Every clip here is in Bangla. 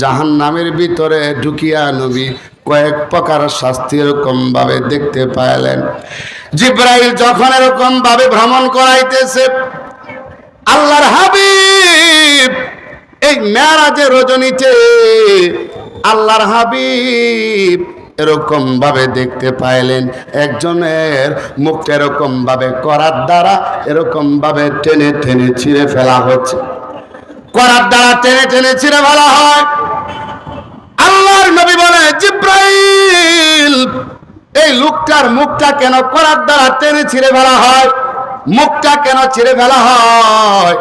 জাহান নামের ভিতরে ঢুকিয়া নবী কয়েক প্রকার শাস্তি এরকম ভাবে দেখতে পাইলেন। জিব্রাইল যখন এরকম ভাবে ভ্রমণ করাইতেছে, আল্লাহর হাবিব এই মেয়ারাজের রজনীতে আল্লাহর হাবিব এরকম ভাবে দেখতে পাইলেন। একজনের মুখটা এরকম ভাবে করার দ্বারা এরকম ভাবে টেনে টেনে ছিঁড়ে ফেলা হচ্ছে। করার দ্বারা টেনে টেনে ছিঁড়ে ফেলা হয়। আল্লাহর নবী বলে, জিব্রাইল, এই লোকটার মুখটা কেন করার দ্বারা টেনে ছিঁড়ে ফেলা হয়? মুখটা কেন ছিঁড়ে ফেলা হয়?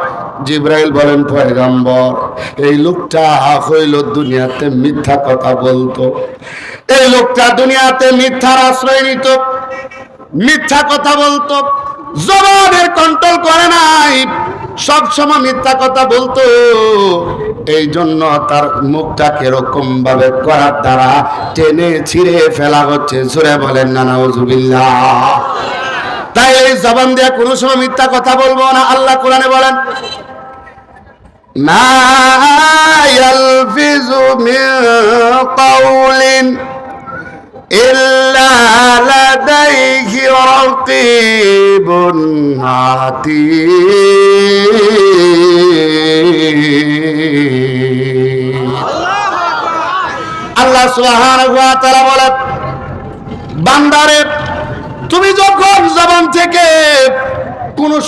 জিব্রাইল বলেন, পয়গম্বর, এই লোকটা হইল দুনিয়াতে মিথ্যা কথা বলতো। এই লোকটা দুনিয়াতে মিথ্যার আশ্রয় নিত, মিথ্যা কথা বলতো। জবানের কন্ট্রোল করে নাই সব সময় মিথ্যা কথা বলতো এই জন্য তার মুখটা কিরকম ভাবে করার দ্বারা টেনে ছিঁড়ে ফেলা হচ্ছে জোরে বলেন নানা ওজুবিল্লাহ তাই এই জবান দিয়ে কোনো সময় মিথ্যা কথা বলবো না আল্লাহ কোরআনে বলেন মা ইয়ালফিজু মিন কাউলিন إلا لديه رقيب عتيد বান্দারে, তুমি যখন জবান থেকে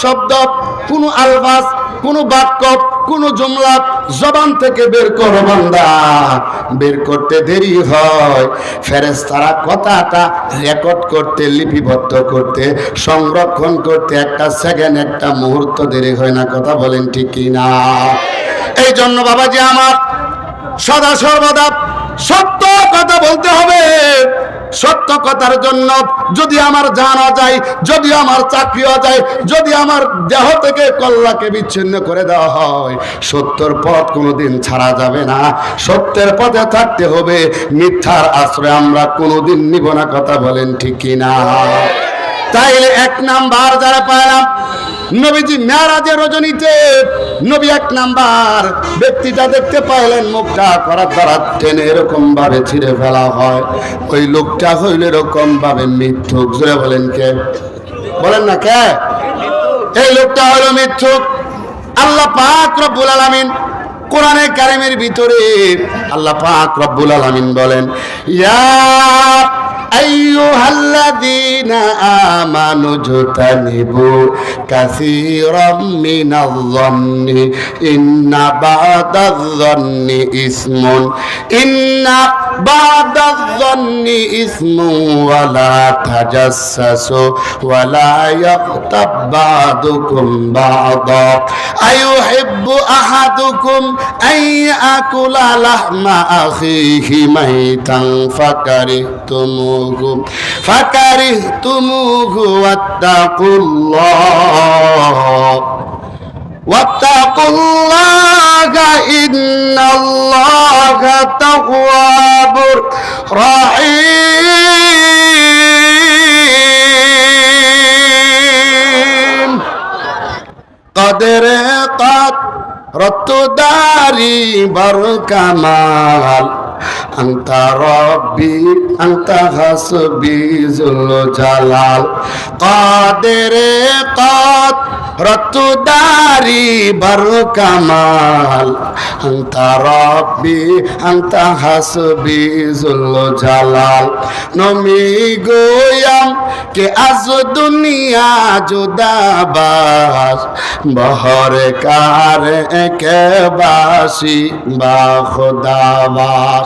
শব্দ, কোন বাক্য জুমলা জবান থেকে বের করো বান্দা, বের করতে দেরি হয়। ফেরেশতারা কথাটা রেকর্ড করতে, লিপিবদ্ধ করতে, সংরক্ষণ করতে একটা সেকেন্ড, একটা মুহূর্ত দেরি হয় না, কথা বলেন ঠিক না এই জন্য বাবাজি আমার, সদা সর্বদা সত্য কথা বলতে হবে। সত্য কথার জন্য যদি আমার জানা যায়, যদি আমার চাকরিও যায়, যদি আমার দেহ থেকে কল্লাকে বিচ্ছিন্ন করে দেওয়া হয়, সত্যর পথ কোনোদিন ছাড়া যাবে না। সত্যের পথে থাকতে হবে। মিথ্যার আশ্রয় আমরা কোনোদিন নিব না, কথা বলেন ঠিক কিনা? তাইলে এক নাম্বার যারা পাইলাম নবীজি মেয়ারাজের রজনীতে নবী এক নাম্বার। ব্যক্তিটা দেখতে পাইলেন, মুখটা করার দ্বারা টেনে এরকম ভাবে ছিঁড়ে ফেলা হয়। ওই লোকটা হইল এরকম ভাবে মিথ্যুক। জোরে বলেন কে? বলেন না কে? এই লোকটা হলো মিথ্যুক। আল্লাহ পাক রব্বুল আলামিন কোরআনে কারিমের ভিতরে আল্লাহ পাক রব্বুল আলামিন বলেন, ইয়া আইয়ুহাল্লাযীনা আমানু জুতানিবু কাসীরাম মিনায-যন্নি ইন্না বা'দায-যন্নি ইসমুন ইন্না بعد الظن إثم ولا تجسسوا ولا يغتب بعضكم بعضا أيحب أحدكم أن يأكل لحم أخيه ميتا فكرهتموه فكرهتموه واتقوا الله واتقوا الله إن الله تقوى রাহিম। কাদেরে কাত রত্তদারি বর কামাল আন্তা রব্বি, আন্তা হাসবি জুল জালাল কাদেরে কাদ রতুদারি বর কামাল আন্তা রব্বি, আন্তা হাসবি জুল জালাল নমি গোয়াম, কে আজ দুনিয়া জুদাবাস বহর কার একে বাসি বা খোদাবাস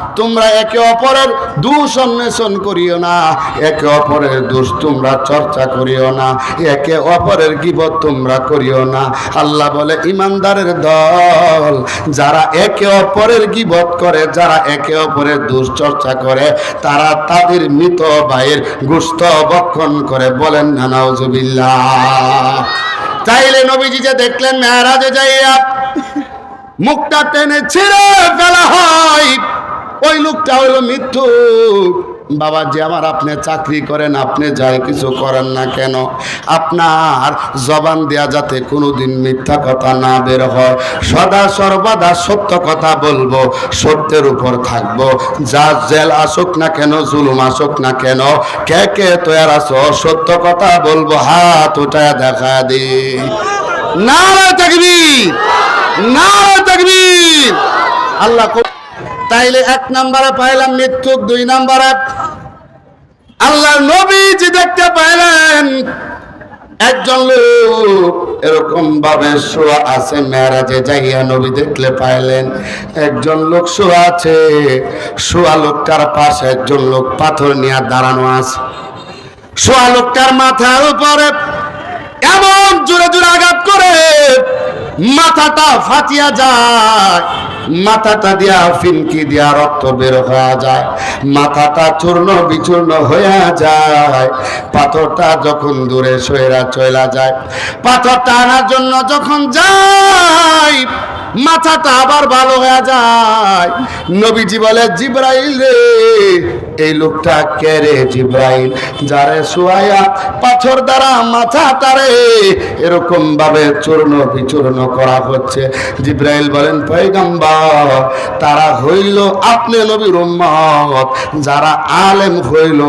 তোমরা একে অপরের দোষ অন্বেষণ করিও না। একে অপরের দোষ তোমরা চর্চা করিও না। একে অপরের গিবত তোমরা করিও না। আল্লাহ বলে, ইমানদারের দল, যারা একে অপরের গিবত করে, যারা একে অপরের দোষ চর্চা করে, তারা তাদের মৃত ভাইয়ের গুস্ত বক্ষণ করে বলেন না নাউজুবিল্লাহ। তাইলে নবীজি যে দেখলেন মেয়ারাজে যাইয়া মুখটা টেনে ছিঁড়ে ফেলা হয় ওই লোকটা হইল মৃত্যু বাবা যে আমার আপনি চাকরি করেন, আপনি যাই কিছু করেন না কেন? আপনার জবান দেয়া যাতে কোনোদিন মিথ্যা কথা না বের হয়। সদা সর্বদা সত্য কথা বলব, সত্যের উপর থাকব। যা জেল আসুক না কেন, জুলুম আসুক না কেন, কে কে তৈয়ার আসো সত্য কথা বলব, হাত উঠায় দেখা দি না থাকবি না থাকবি আল্লাহ তাইলে এক নম্বরে পাইলাম মৃত্যু দুই নম্বরে আল্লাহ নবীজি দেখতে পাইলেন, একজন লোক এরকম ভাবে শোয়া আছে, মেয়ারাজে যাইয়া নবী দেখলে পাইলেন, একজন লোক শোয়া আছে, শোয়া লোকটার পাশে একজন লোক পাথর নিয়ে দাঁড়ানো আছে। শোয়া লোকটার মাথার উপরে এমন জোরে জোরে আঘাত করে মাথাটা ফাটিয়া যায়। মাথাটা দিয়া, ফিনকি দিয়া রক্ত বের হয়ে যায়। মাথাটা চূর্ণ বিচূর্ণ হয়ে যায়। পাথরটা যখন দূরে সয়েরা চলা যায়, পাথরটা আনার জন্য যখন যায়, মাথাটা আবার ভালো হয়ে যায়। নবীজি বলে, জিব্রাইল রে এই লোকটা কে রে জিব্রাইল? যারে শুয়াইয়া পাথর দ্বারা মাথা তারে। এরকম ভাবে চূর্ণ বিচূর্ণ করা হচ্ছে। জিব্রাইল বলেন, পয়গম্বর, তারা হইল আপনি নবীর উম্মত। যারা আলেম হইল,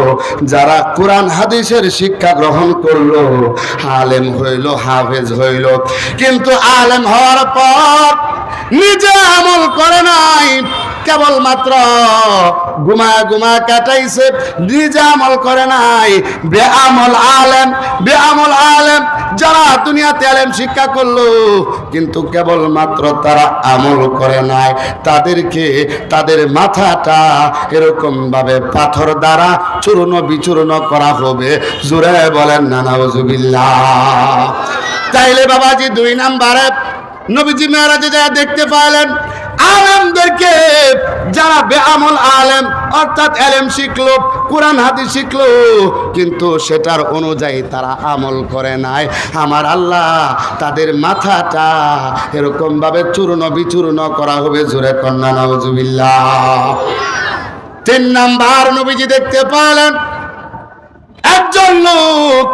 যারা কোরআন, হাদিসের শিক্ষা গ্রহণ করল, আলেম হইল, হাফেজ হইল। কিন্তু আলেম হওয়ার পর নিজে আমল করে নাই। কেবলমাত্র গুমা গুমা কাটাইছে আমল করে নাই। বেআমল আলেম বেআমল আলেম, যারা দুনিয়াতে আলেম শিক্ষা করল, কিন্তু কেবলমাত্র তারা আমল করে নাই। তাদেরকে তাদের মাথাটা এরকম ভাবে পাথর দ্বারা চূর্ণ বিচূর্ণ করা হবে। জোরে বলেন নানা নানাউজুবিল্লাহ তাইলে বাবাজি দুই নাম্বারে নবীজি মেয়ারাজে যা দেখতে পাইলেন আলেমদেরকে যারা বেআমল আলেম, অর্থাৎ এলেম শিখলো, কোরআন, হাদিস শিখলো, কিন্তু সেটার অনুযায়ী তারা আমল করে নাই। আমার আল্লাহ, তাদের মাথাটা এরকম ভাবে চূর্ণ বিচূর্ণ করা হবে, জোরে কন্যা নজুবিল্লাহ তিন নাম্বার, নবীজি দেখতে পাইলেন একজন লোক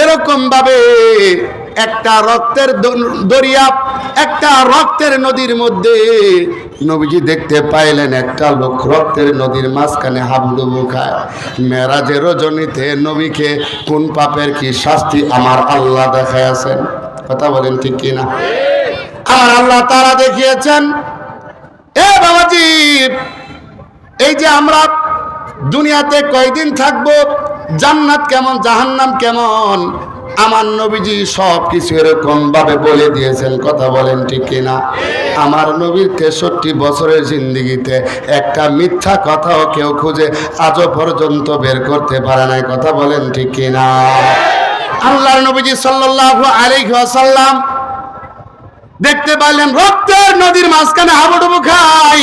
এরকম ভাবে একটা রক্তের দরিয়া, একটা রক্তের নদীর মধ্যে নবীজি দেখতে পাইলেন, একটা লোক রক্তের নদীর মাঝখানে হাবুডুবু খায়। মেরাজের রজনীতে নবীকে, কোন পাপের কি শাস্তি আমার আল্লাহ দেখায় আছেন কথা বলেন ঠিক কিনা? আমার আল্লাহ তারা দেখিয়েছেন, এ বাবাজি, এই যে আমরা দুনিয়াতে কয়দিন থাকব জান্নাত কেমন, জাহান্নাম কেমন? আমার নবীজি সব কিছু এরকম ভাবে বলে দিয়েছেন, কথা বলেন ঠিক কিনা? আমার নবীর তেষট্টি বছরের জিন্দিগিতে একটা মিথ্যা কথাও কেউ খুঁজে আজও পর্যন্ত বের করতে পারে নাই, কথা বলেন ঠিক কিনা? আল্লাহর নবীজি সাল্লাল্লাহু আলাইহি ওয়াসাল্লাম দেখতে পাইলেন রক্তের নদীর মাঝখানে হাবুডুবু খাই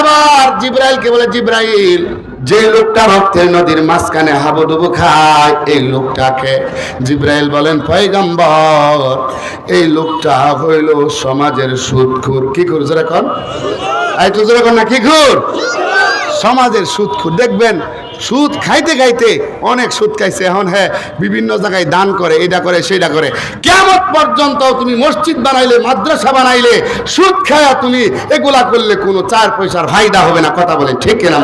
এবার জিব্রাইলকে বলে, জিব্রাইল যে লোকটা রক্তের নদীর মাঝখানে হাবুডুবু খায়, এই লোকটাকে জিব্রাইল বলেন, পয়গাম্বর, এই লোকটা হইল সমাজের সুদখুর কি করছে এখন এই তো এখন না, কি খুর? সমাজের সুদখুর দেখবেন, সুদ খাইতে খাইতে অনেক সুদ খাইছে। এখন হ্যাঁ বিভিন্ন জায়গায় দান করে এটা করে সেটা করে। কেমন পর্যন্ত তুমি মসজিদ বানাইলে, মাদ্রাসা বানাইলে, সুদ খায়া তুমি এগুলা করলে কোনো চার পয়সার ফায়দা হবে না। কথা বলেন, ঠিক কিনা?